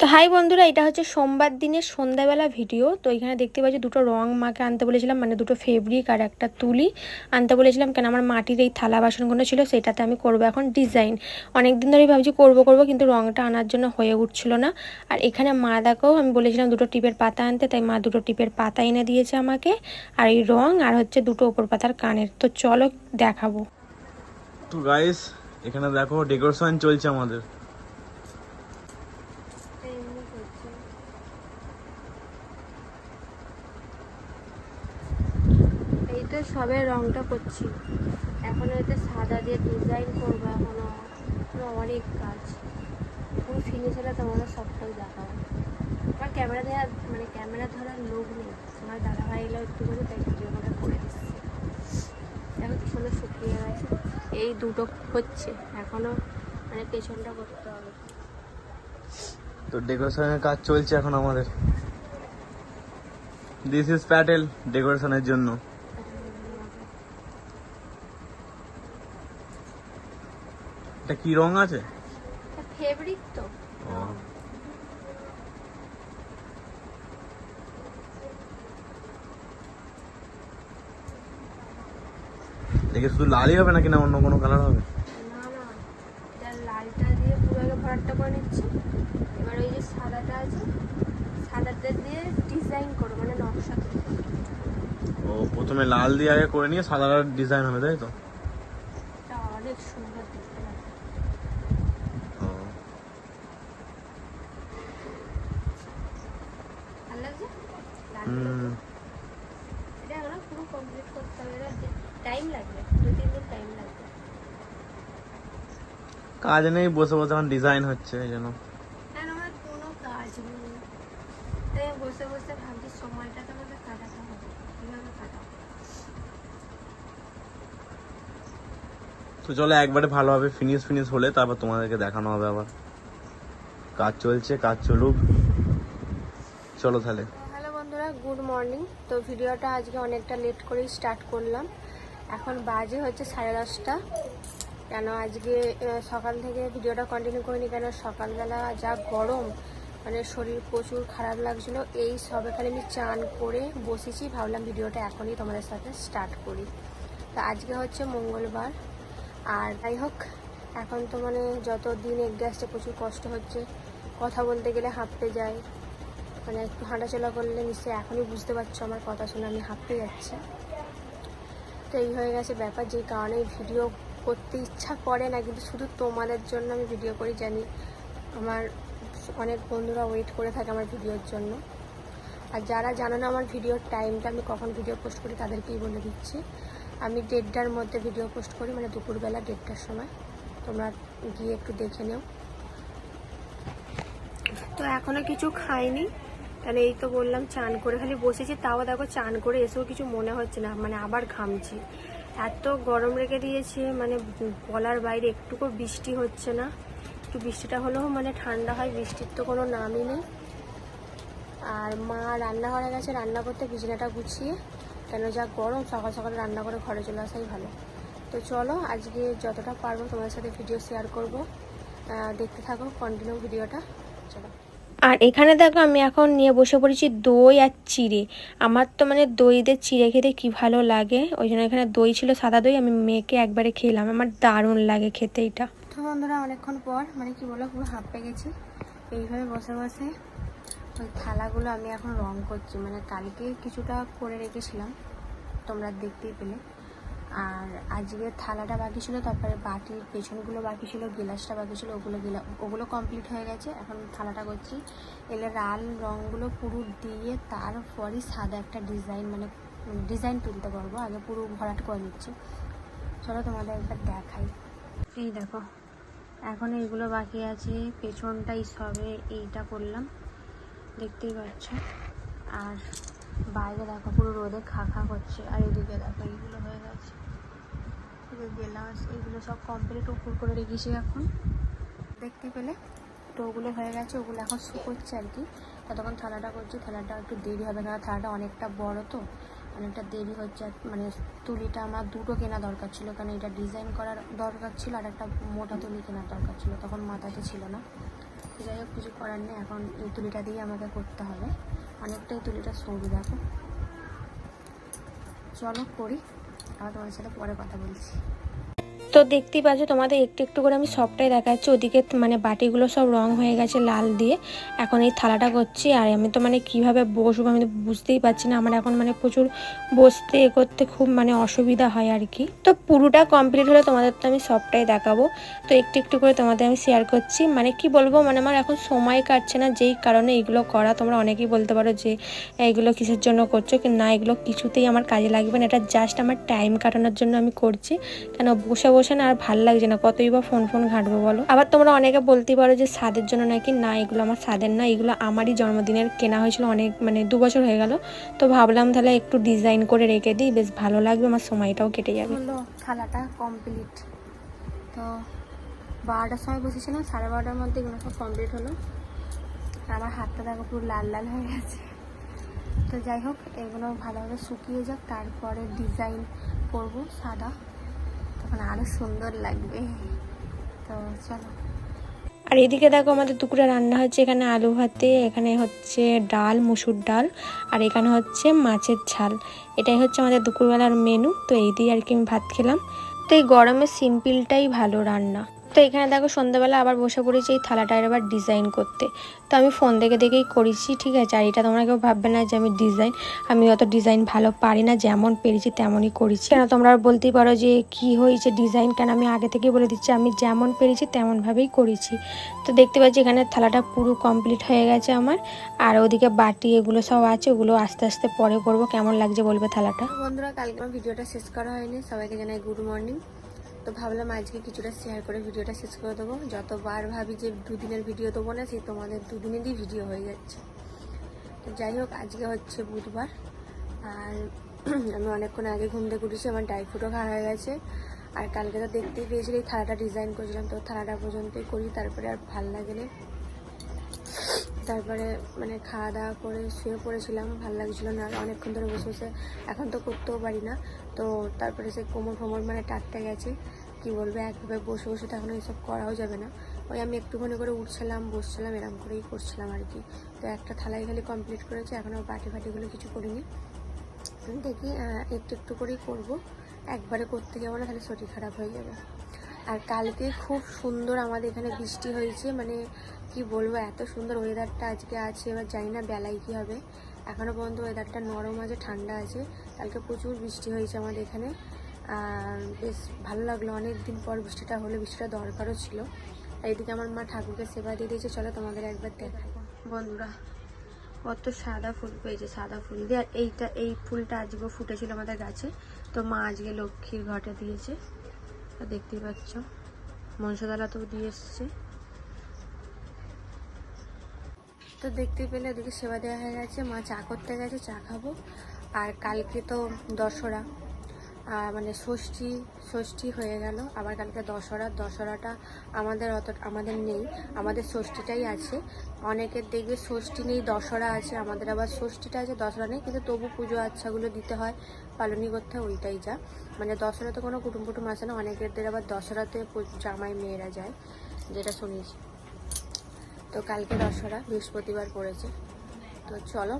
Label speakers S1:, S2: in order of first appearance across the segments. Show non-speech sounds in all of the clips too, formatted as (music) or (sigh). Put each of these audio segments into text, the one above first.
S1: তো হাই বন্ধুরা, এটা হচ্ছে সোমবার দিনের সন্ধ্যাবেলা ভিডিও তো এখানে দেখতে পাচ্ছি দুটো রং মাকে আনতে বলেছিলাম মানে দুটো ফেব্রিক আর একটা তুলি আনতে বলেছিলাম। কেন আমার মাটির এই থালা বাসনগুলো ছিল, সেটাতে আমি করব এখন ডিজাইন অনেক দিন ধরেই ভাবছি করব করব, কিন্তু রংটা আনার জন্য হয়ে উঠছিল না। আর এখানে মা দাকেও আমি বলেছিলাম দুটো টিপের পাতা আনতে, তাই মা দুটো টিপের পাতা এনে দিয়েছে আমাকে। আর এই রং আর হচ্ছে দুটো ওপর পাতার কানের। তো চলো দেখাবো।
S2: তো গাইস এখানে দেখো ডেকোরেশন চলছে আমাদের
S1: এই তো সবে রংটা করছি। এখন এতে সাদা দিয়ে ডিজাইন করব, এখনও এখনও অনেক কাজ। পুরো ফিনিশ হলে তোমাদের সবটাই দেখাবো আমার ক্যামেরা দেওয়ার মানে ক্যামেরা ধরার লোক নেই। আমার দাদা ভাই এলো একটু করে, তাই ভিডিও করে দিচ্ছে। কি সুন্দর শুকিয়ে গেছে। এই দুটো হচ্ছে। এখনও মানে পেছনটা করতে হবে।
S2: তো ডেকোরেশনের কাজ চলছে এখন আমাদের। দিস ইজ প্যাটেল ডেকোরেশনের জন্য। এটা কি রং আছে?
S1: ফেব্রিক তো।
S2: দেখে শুধু লালই হবে নাকি না অন্য কোনো কালার হবে?
S1: না না এটা লালটা দিয়ে পুরো আগে ভরাটটা করে নিচ্ছি। এবার ওই যে সাদাটা আছে সাদাটা দিয়ে ডিজাইন করো মানে নকশা
S2: ও প্রথমে লাল দিয়ে আগে করে নিয়ে সাদা ডিজাইন হবে তাই তো?
S1: অনেক সুন্দর দেখতে লাগে
S2: ও
S1: ভালো লাগছে লাল
S2: হুম
S1: এটা এখনও পুরো কমপ্লিট করতে হবে। টাইম লাগবে দু তিন দিন টাইম লাগবে।
S2: কাজ নেই বসে বসে এখন ডিজাইন হচ্ছে এই জন্য।
S1: আর কোনো কাজ নেই। বসে বসে ভাবছি সময়টা তো আমাকে কাটাতে হবে। কীভাবে কাটাবো?
S2: তো চলো একবারে ভালোভাবে ফিনিশ ফিনিশ হলে তারপর তোমাদেরকে দেখানো হবে আবার। কাজ চলছে কাজ চলুক। চলো তাহলে।
S1: Good morning. তো ভিডিওটা আজকে অনেকটা লেট করেই স্টার্ট করলাম। এখন বাজে হচ্ছে সাড়ে দশটা। কেন আজকে সকাল থেকে ভিডিওটা কন্টিনিউ করিনি, কেন সকালবেলা যা গরম মানে শরীর প্রচুর খারাপ লাগছিল, এই সবে খালি আমি চান করে বসেছি। ভাবলাম ভিডিওটা এখনই তোমাদের সাথে স্টার্ট করি। তো আজকে হচ্ছে মঙ্গলবার। আর যাই হোক, এখন তো মানে যত দিন এগিয়ে আসছে প্রচুর কষ্ট হচ্ছে, কথা বলতে গেলে হাঁপতে যায়। মানে একটু হাঁটাচলা করলে নিশ্চয়ই এখনই বুঝতে পারছ আমার কথা শুনে আমি হাঁপতে যাচ্ছি। তো এই হয়ে গেছে ব্যাপার যেই কারণে ভিডিও করতে ইচ্ছা করে না, কিন্তু শুধু তোমাদের জন্য আমি ভিডিও করি, জানি আমার অনেক বন্ধুরা ওয়েট করে থাকে আমার ভিডিওর জন্য। আর যারা জানো না আমার ভিডিওর টাইমটা আমি কখন ভিডিও পোস্ট করি তাদেরকেই বলে দিচ্ছি। আমি দেড়টার মধ্যে ভিডিও পোস্ট করি মানে দুপুরবেলা দেড়টার সময়। তোমরা গিয়ে একটু দেখে নিও। তো এখনও কিছু খাইনি। তাহলে এই তো বললাম, চান করে খালি বসেছি, তাও দেখো চান করে এসেও কিছু মনে হচ্ছে না মানে আবার ঘামছি। এত গরম রেখে দিয়েছে মানে বলার বাইরে একটুকু বৃষ্টি হচ্ছে না। একটু বৃষ্টিটা হলেও মানে ঠান্ডা হয়, বৃষ্টির তো কোনো নামই নেই। আর মা রান্নাঘরে গেছে, রান্না করতে বিছানাটা গুছিয়ে, কেন যা গরম, সকাল সকাল রান্না করে ঘরে চলে আসাই ভালো। তো চলো, আজকে যতটা পারব তোমাদের সাথে ভিডিও শেয়ার করব। দেখতে থাকো কন্টিনিউ ভিডিওটা চলো। আর এখানে দেখো আমি এখন নিয়ে বসে পড়েছি দই আর চিড়ে। আমার তো মানে দই দিয়ে চিড়ে খেতে কি ভালো লাগে? ওই জন্য এখানে দই ছিল, সাদা দই আমি মেয়েকে একবারে খেলাম। আমার দারুণ লাগে খেতে এটা। তো বন্ধুরা, অনেকক্ষণ পর মানে কি বলো পুরো হাঁপে গেছি। এইভাবে বসে বসে ওই থালাগুলো আমি এখন রং করছি। মানে কালকে কিছুটা করে রেখেছিলাম, তোমরা দেখতেই পেলে। আর আজকে থালাটা বাকি ছিল, তারপরে বাটির পেছনগুলো বাকি ছিল, গিলাসটা বাকি ছিল, ওগুলো গিলা ওগুলো কমপ্লিট হয়ে গেছে। এখন থালাটা করছি। এলে লাল রঙগুলো পুরো দিয়ে তারপরই সাদা একটা ডিজাইন মানে ডিজাইন তুলতে পারব। আগে পুরো ভরাট করে নিচ্ছি। চলো তোমাদের একবার দেখাই। এই দেখো, এখন এইগুলো বাকি আছে। পেছনটাই সবে এইটা করলাম। দেখতেই পাচ্ছ? আর বাইরে দেখো পুরো রোদে খা খা করছে। আর এদিকে এদিকে গেলাস এগুলো সব কমপ্লিট উপর করে রেখেছি এখন। দেখতে পেলে তো ওগুলো হয়ে গেছে, ওগুলো এখন শুকোচ্ছে আর কি। ততক্ষণ থালাটা করছি, থালাটা একটু দেরি হবে কারণ থালাটা অনেকটা বড় তো, অনেকটা দেরি হচ্ছে। মানে তুলিটা আমার দুটো কেনা দরকার ছিল কারণ এটা ডিজাইন করার দরকার ছিল আর একটা মোটা তুলি কেনার দরকার ছিল, তখন মাথাতে ছিল না। যাই হোক, কিছু করার নেই, এখন এই তুলিটা দিয়ে আমাকে করতে হবে। অনেকটাই তুলিটা সরু, দেখো। চলো করি। আবার ওদের সাথে পরে কথা বলছি। তো দেখতেই পাচ্ছ তোমাদের একটু একটু করে আমি সবটাই দেখাচ্ছি। ওদিকে মানে বাটিগুলো সব রং হয়ে গেছে লাল দিয়ে। এখন এই থালাটা করছি আর আমি তো মানে কীভাবে বসবো আমি তো বুঝতেই পারছি না। আমার এখন মানে প্রচুর বসতে এ করতে খুব মানে অসুবিধা হয় আর কি। তো পুরোটা কমপ্লিট হলে তোমাদের তো আমি সবটাই দেখাবো। তো একটু একটু করে তোমাদের আমি শেয়ার করছি। মানে কি বলব মানে আমার এখন সময় কাটছে না। যেই কারণে এগুলো করা তোমরা অনেকেই বলতে পারো যে, এগুলো কিসের জন্য করছ? না, এগুলো কিছুতেই আমার কাজে লাগবে না। এটা জাস্ট আমার টাইম কাটানোর জন্য আমি করছি। কেন? বসে বসে না আর ভালো লাগছে না। কতই বা ফোন ফোন ঘাঁটবো বলো? আবার তোমরা অনেকে বলতেই পারো যে স্বাদের জন্য নাকি না, এগুলো আমার স্বাদের না, এগুলো আমারই জন্মদিনের কেনা হয়েছিল অনেক মানে দু বছর হয়ে গেল। তো ভাবলাম তাহলে একটু ডিজাইন করে রেখে দিই, বেশ ভালো লাগবে, আমার সময়টাও কেটে যাবে। থালাটা কমপ্লিট তো বারোটার সময় বসেছিলাম, সাড়ে বারোটার মধ্যে এগুলো সব কমপ্লিট হলো। আমার হাতটা দেখো পুরো লাল লাল হয়ে গেছে। তো যাই হোক, এগুলো ভালোভাবে শুকিয়ে যাক, তারপরে ডিজাইন করব সাদা। তখন আরও সুন্দর লাগবে। তো চলো। আর এদিকে দেখো আমাদের দুপুরে রান্না হচ্ছে এখানে আলু ভাতে, এখানে হচ্ছে ডাল, মুসুর ডাল, আর এখানে হচ্ছে মাছের ঝাল। এটাই হচ্ছে আমাদের দুপুরবেলার মেনু তো এই দিয়ে আর কি আমি ভাত খেলাম। তো এই গরমে সিম্পলটাই ভালো রান্না। তো এখানে দেখো সন্ধ্যাবেলা আবার বসে পড়েছি এই থালাটার এবার ডিজাইন করতে। তো আমি ফোন দেখে দেখেই করেছি, ঠিক আছে? আর এটা তোমরা কেউ ভাববে না যে আমি ডিজাইন আমি অত ডিজাইন ভালো পারি না, যেমন পেরেছি তেমনই করেছি। কেন তোমরা বলতেই পারো যে কি হয়েছে ডিজাইন কেন আমি আগে থেকেই বলে দিচ্ছি, আমি যেমন পেরেছি তেমনভাবেই করেছি। তো দেখতে পাচ্ছি এখানে থালাটা পুরো কমপ্লিট হয়ে গেছে আমার। আর ওদিকে বাটি এগুলো সব আছে, ওগুলো আস্তে আস্তে পরে করব। কেমন লাগছে বলবে থালাটা? বন্ধুরা, কালকে ভিডিওটা শেষ করা হয়নি। সবাইকে জানাই গুড মর্নিং তো ভাবলাম আজকে কিছুটা শেয়ার করে ভিডিওটা শেষ করে দেবো। যতবার ভাবি যে দুদিনের ভিডিও দেবো না, সেই তোমাদের দুদিনেরই ভিডিও হয়ে যাচ্ছে। তো যাই হোক, আজকে হচ্ছে বুধবার। আর (clears throat) আমি অনেকক্ষণ আগে ঘুম থেকে উঠেছি, আমার ড্রাই ফ্রুটও খাওয়া হয়ে গেছে। আর কালকে তো দেখতেই পেয়েছিলি থালাটা ডিজাইন করেছিলাম, তো থালাটা পর্যন্তই করি, তারপরে আর ভালো লাগে না। তারপরে মানে খাওয়া দাওয়া করে শুয়ে পড়েছিলাম, ভালো লাগছিল না, আর অনেকক্ষণ ধরে বসে বসে এখন তো করতেও পারি না। তো তারপরে সে কোমর ফোমর মানে টাটতে গেছে, কি বলবে, একভাবে বসে বসে তো এখন এইসব করাও যাবে না। ওই আমি একটুখানি করে উঠছিলাম, বসছিলাম, এরম করেই করছিলাম আর কি। তো একটা থালাই খালি কমপ্লিট করেছি এখনও বাটি ফাটিগুলো কিছু করিনি। দেখি একটু একটু করেই করব। একবারে করতে যাব না, তাহলে শরীর খারাপ হয়ে যাবে। আর কালকে খুব সুন্দর আমাদের এখানে বৃষ্টি হয়েছে মানে কি বলব, এত সুন্দর ওয়েদারটা আজকে আছে, এবার জানি না বেলায় কী হবে। এখনও পর্যন্ত ওয়েদারটা নরম আছে, ঠান্ডা আছে। কালকে প্রচুর বৃষ্টি হয়েছে আমাদের এখানে। আর বেশ ভালো লাগল অনেক দিন পর বৃষ্টিটা হলে, বৃষ্টিটা দরকারও ছিল। আর এদিকে আমার মা ঠাকুরকে সেবা দিয়ে দিয়েছে, চলো তোমাদের একবার দেখাই। বন্ধুরা, কত সাদা ফুল পেয়েছে, সাদা ফুল দিয়ে। আর এইটা, এই ফুলটা আজকে ফুটেছিল আমাদের গাছে। তো মা আজকে লক্ষ্মীর ঘটে দিয়েছে। তো দেখতেই পাচ্ছ। মনসাদালাতেও দিয়ে এসছে। তো দেখতে পেলে ওদিকে সেবা দেওয়া হয়ে গেছে। মা চা করতে গেছে, চা খাব। আর কালকে তো দশরা মানে ষষ্ঠী ষষ্ঠী হয়ে গেল। আবার কালকে দশরা দশরাটা আমাদের অত, আমাদের নেই। আমাদের ষষ্ঠীটাই আছে। অনেকের দেখবে ষষ্ঠী নেই দশরা আছে। আমাদের আবার ষষ্ঠীটা আছে দশরা নেই। কিন্তু তবু পুজো আচ্ছাগুলো দিতে হয়। পালনই করতে হয়, ওইটাই যা। মানে দশরাতে কোনো কুটুম কুটুম আসে না। অনেকেরদের আবার দশরাতে জামাই মেয়েরা যায়, যেটা শুনিয়েছি তো কালকে দশরা বৃহস্পতিবার পড়েছে। তো চলো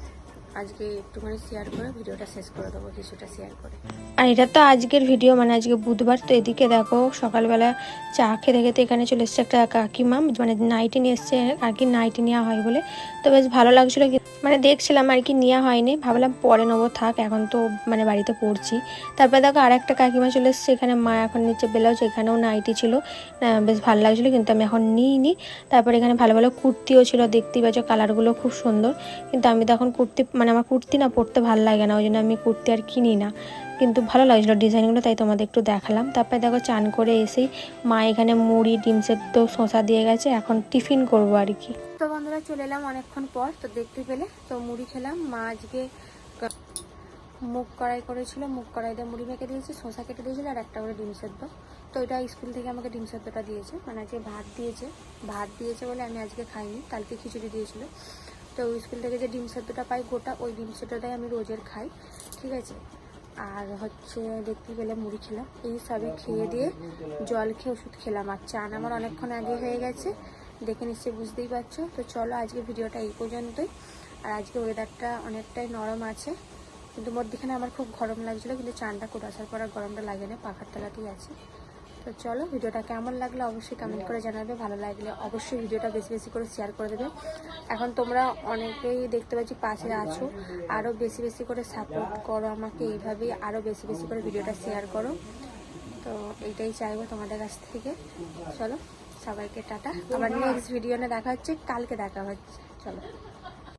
S1: আজকে একটুখানি শেয়ার করে, ভিডিওটা শেষ করে দেবো, কিছুটা শেয়ার করে। আর এটা তো আজকের ভিডিও মানে আজকে বুধবার, তো এদিকে দেখো, সকালবেলা চা খেতে খেতে এখানে চলে এসছে একটা কাকিমা মানে নাইটি নিয়ে এসছে, আর কি নাইটি নেওয়া হয় বলে। তো বেশ ভালো লাগছিল মানে দেখছিলাম আর কি নেওয়া হয়নি, ভাবলাম পরে নেব, থাক, এখন তো মানে বাড়িতে পড়ছি। তারপরে দেখো আর একটা কাকিমা চলে এসছে, এখানে মা এখন নিচে ব্লাউজ এখানেও নাইটি ছিল। বেশ ভালো লাগছিল, কিন্তু আমি এখন নিইনি। তারপরে এখানে ভালো ভালো কুর্তিও ছিল, দেখতেই পাচ্ছ কালারগুলো খুব সুন্দর। কিন্তু আমি তো এখন কুর্তি মানে আমার কুর্তি না পরতে ভালো লাগে না, ওই জন্য আমি কুর্তি আর কিনি না। কিন্তু ভালো লাগছিল ডিজাইনগুলো, তাই তোমাদের একটু দেখালাম। তারপরে দেখো চান করে এসেই মা এখানে মুড়ি, ডিম সেদ্ধ, শসা দিয়ে গেছে, এখন টিফিন করব আর কি। তো বন্ধুরা চলে এলাম অনেকক্ষণ পর, তো দেখতে পেলে, তো মুড়ি খেলাম। মা আজকে মুগ কড়াই করেছিল, মুগ কড়াই দিয়ে মুড়ি মেখে দিয়েছে, শসা কেটে দিয়েছিল, আর একটা করে ডিম সেদ্ধ। তো এটা স্কুল থেকে আমাকে ডিম সেদ্ধটা দিয়েছে মানে আজকে ভাত দিয়েছে। ভাত দিয়েছে বলে আমি আজকে খাইনি, কালকে খিচুড়ি দিয়েছিল। তো ওই স্কুল থেকে যে ডিম সেদ্ধটা পাই গোটা, ওই ডিম সেদ্ধটাই আমি রোজের খাই, ঠিক আছে? আর হচ্ছে দেখতে পেলে মুড়ি খেলাম এই সবে খেয়ে দিয়ে জল খেয়ে ওষুধ খেলাম, আর চান আমার অনেকক্ষণ আগে হয়ে গেছে, দেখে নিশ্চয়ই বুঝতেই পারছ। তো চলো আজকে ভিডিওটা এই পর্যন্তই, আর আজকে ওয়েদারটা অনেকটাই নরম আছে, কিন্তু মধ্যখানে আমার খুব গরম লাগছিল, কিন্তু চানটা করে আসার পর আর গরমটা লাগে না, পাখার তলাতেই আছে। তো চলো, ভিডিওটা কেমন লাগল অবশ্যই কমেন্ট করে জানাবে। ভালো লাগলে অবশ্যই ভিডিওটা বেশি বেশি করে শেয়ার করে দেবে। এখন তোমরা অনেকেই দেখতে পাচ্ছি পাশে আছো। আরও বেশি বেশি করে সাপোর্ট করো আমাকে এইভাবেই আরও বেশি বেশি করে ভিডিওটা শেয়ার করো। তো এইটাই চাইব তোমাদের কাছ থেকে। চলো, সবাইকে টাটা। আবার নেক্সট ভিডিও না দেখা হচ্ছে, কালকে দেখা হচ্ছে। চলো।